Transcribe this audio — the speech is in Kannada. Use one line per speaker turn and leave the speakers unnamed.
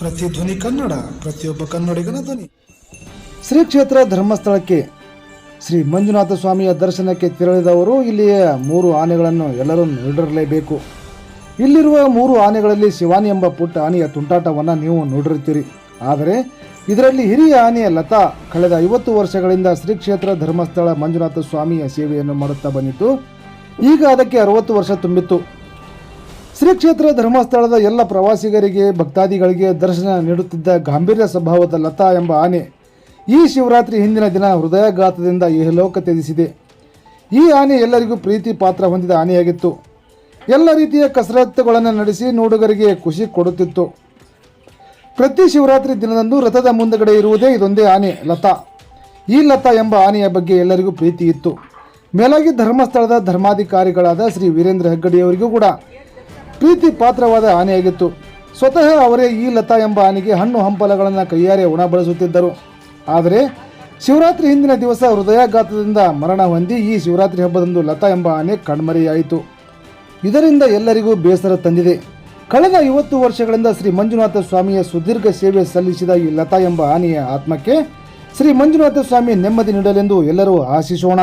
ಸಿ ಧ್ವನಿ ಕನ್ನಡ, ಪ್ರತಿಯೊಬ್ಬ ಕನ್ನಡಿಗನ ಧ್ವನಿ.
ಶ್ರೀ ಕ್ಷೇತ್ರ ಧರ್ಮಸ್ಥಳಕ್ಕೆ ಶ್ರೀ ಮಂಜುನಾಥ ಸ್ವಾಮಿಯ ದರ್ಶನಕ್ಕೆ ತೆರಳಿದವರು ಇಲ್ಲಿಯ ಮೂರು ಆನೆಗಳನ್ನು ಎಲ್ಲರೂ ನೋಡಿರಲೇಬೇಕು. ಇಲ್ಲಿರುವ ಮೂರು ಆನೆಗಳಲ್ಲಿ ಶಿವಾನಿ ಎಂಬ ಪುಟ್ಟ ಆನೆಯ ತುಂಟಾಟವನ್ನು ನೀವು ನೋಡಿರುತ್ತೀರಿ. ಆದರೆ ಇದರಲ್ಲಿ ಹಿರಿಯ ಆನೆಯ ಲತಾ ಕಳೆದ ಐವತ್ತು ವರ್ಷಗಳಿಂದ ಶ್ರೀ ಕ್ಷೇತ್ರ ಧರ್ಮಸ್ಥಳ ಮಂಜುನಾಥ ಸ್ವಾಮಿಯ ಸೇವೆಯನ್ನು ಮಾಡುತ್ತಾ ಬಂದಿತ್ತು ಈಗ ಅದಕ್ಕೆ ಅರವತ್ತು ವರ್ಷ ತುಂಬಿತ್ತು. ಶ್ರೀ ಕ್ಷೇತ್ರ ಧರ್ಮಸ್ಥಳದ ಎಲ್ಲ ಪ್ರವಾಸಿಗರಿಗೆ, ಭಕ್ತಾದಿಗಳಿಗೆ ದರ್ಶನ ನೀಡುತ್ತಿದ್ದ ಗಾಂಭೀರ್ಯ ಸ್ವಭಾವದ ಲತಾ ಎಂಬ ಆನೆ ಈ ಶಿವರಾತ್ರಿ ಹಿಂದಿನ ದಿನ ಹೃದಯಾಘಾತದಿಂದ ಇಹಲೋಕ ತ್ಯಜಿಸಿದೆ. ಈ ಆನೆ ಎಲ್ಲರಿಗೂ ಪ್ರೀತಿ ಪಾತ್ರ ಹೊಂದಿದ ಆನೆಯಾಗಿತ್ತು. ಎಲ್ಲ ರೀತಿಯ ಕಸರತ್ತುಗಳನ್ನು ನಡೆಸಿ ನೋಡುಗರಿಗೆ ಖುಷಿ ಕೊಡುತ್ತಿತ್ತು. ಪ್ರತಿ ಶಿವರಾತ್ರಿ ದಿನದಂದು ರಥದ ಮುಂದಗಡೆ ಇರುವುದೇ ಇದೊಂದೇ ಆನೆ, ಲತಾ. ಈ ಲತಾ ಎಂಬ ಆನೆಯ ಬಗ್ಗೆ ಎಲ್ಲರಿಗೂ ಪ್ರೀತಿ ಇತ್ತು. ಮೇಲಾಗಿ ಧರ್ಮಸ್ಥಳದ ಧರ್ಮಾಧಿಕಾರಿಗಳಾದ ಶ್ರೀ ವೀರೇಂದ್ರ ಹೆಗ್ಗಡೆಯವರಿಗೂ ಕೂಡ ಪ್ರೀತಿ ಪಾತ್ರವಾದ ಆನೆಯಾಗಿತ್ತು. ಸ್ವತಃ ಅವರೇ ಈ ಲತಾ ಎಂಬ ಆನೆಗೆ ಹಣ್ಣು ಹಂಪಲಗಳನ್ನು ಕೈಯಾರೆ ಉಣ ಬಳಸುತ್ತಿದ್ದರು. ಆದರೆ ಶಿವರಾತ್ರಿ ಹಿಂದಿನ ದಿವಸ ಹೃದಯಾಘಾತದಿಂದ ಮರಣ ಹೊಂದಿ ಈ ಶಿವರಾತ್ರಿ ಹಬ್ಬದಂದು ಲತಾ ಎಂಬ ಆನೆ ಕಣ್ಮರೆಯಾಯಿತು. ಇದರಿಂದ ಎಲ್ಲರಿಗೂ ಬೇಸರ ತಂದಿದೆ. ಕಳೆದ ಐವತ್ತು ವರ್ಷಗಳಿಂದ ಶ್ರೀ ಮಂಜುನಾಥ ಸ್ವಾಮಿಯ ಸುದೀರ್ಘ ಸೇವೆ ಸಲ್ಲಿಸಿದ ಈ ಲತಾ ಎಂಬ ಆನೆಯ ಆತ್ಮಕ್ಕೆ ಶ್ರೀ ಮಂಜುನಾಥ ಸ್ವಾಮಿ ನೆಮ್ಮದಿ ನೀಡಲೆಂದು ಎಲ್ಲರೂ ಆಶಿಸೋಣ.